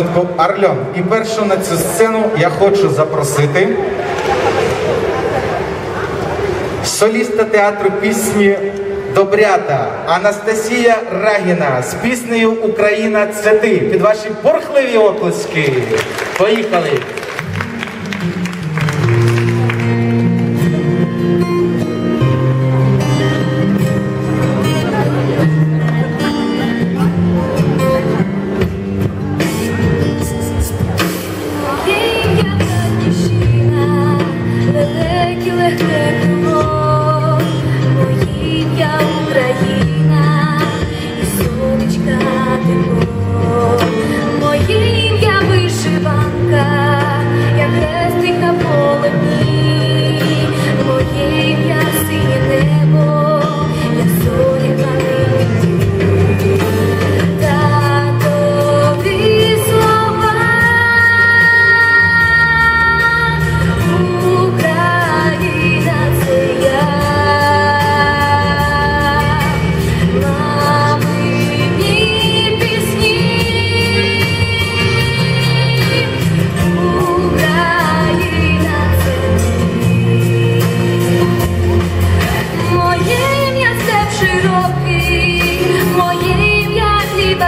Тобто, Арльон, і першу на цю сцену я хочу запросити соліста театру пісні Добрята Анастасія Рагіна з піснею Україна це ти під ваші бурхливі оплески. Поїхали!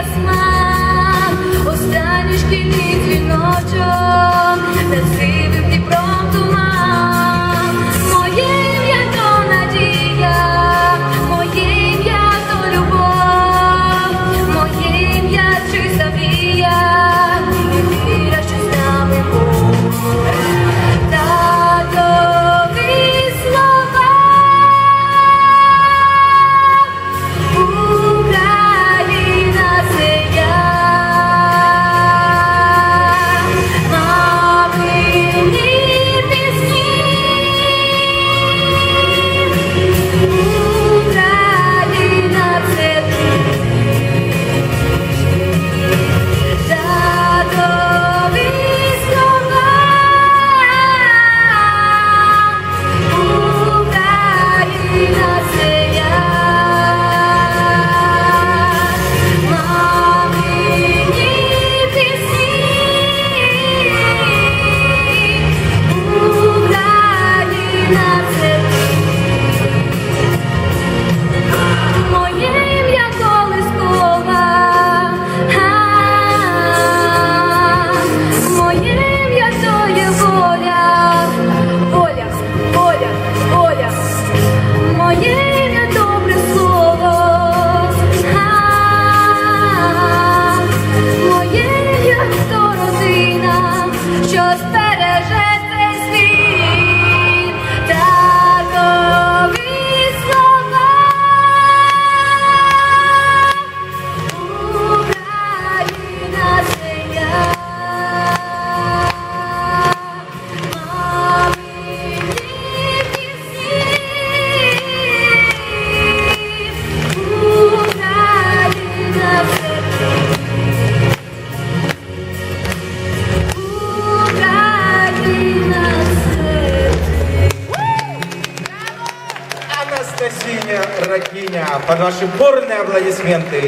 Осман, останній шкільний дзвіночок, на світ. Ракиня под ваши бурные аплодисменты.